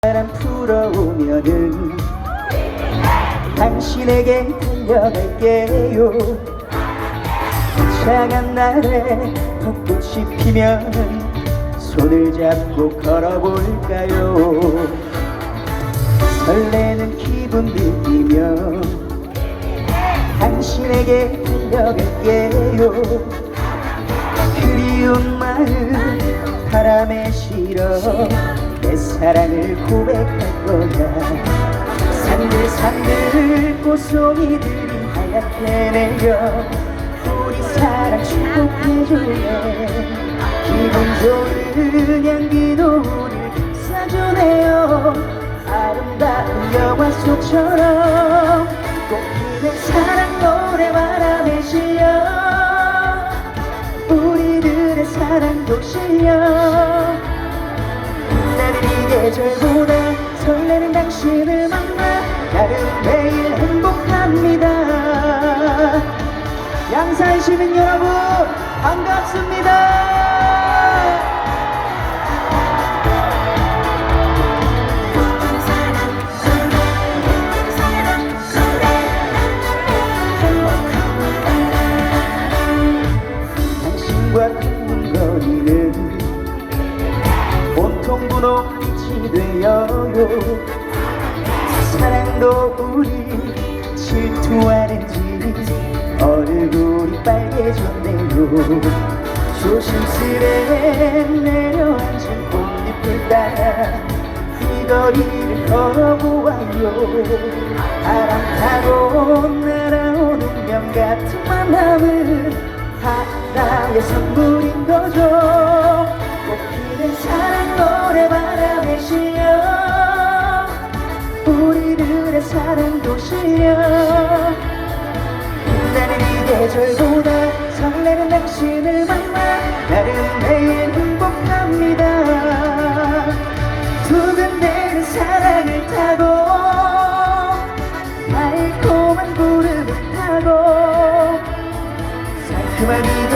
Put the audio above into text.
바람 불어오면은 당신에게 달려갈게요. 차가운 날에 벚꽃이 피면은 손을 잡고 걸어볼까요? 설레는 기분 느끼며 당신에게 달려갈게요. 그리운 마음 바람에 실어 내 사랑을 고백할 거야 산들산들 꽃송이들이 하얗게 내려 우리 사랑 축복해줄래 기분 좋은 향기도 우릴 감싸주네요. 아름다운 영화 속처럼 꽃피는 사랑 노래 바람에 실려. 우리들의 사랑도 실려 계절보다 설레는 당신을 만나 나는 매일 행복합니다. 양산 시민 여러분 반갑습니다 되어요. 사랑도 우리 질투하는지 얼굴이 빨개졌네요. 조심스레 내려앉은 꽃잎을 따라 이 거리를 걸어보아요 바람 타고 날아오는 명 같은 만남은 하나의 선물인 거죠 사랑도 실려. 나는 이 계절보다. 설레는 당신을 만나 나는 매일 행복합니다. 두근대는 사랑을 타고 달콤한 구름을 타고 상큼한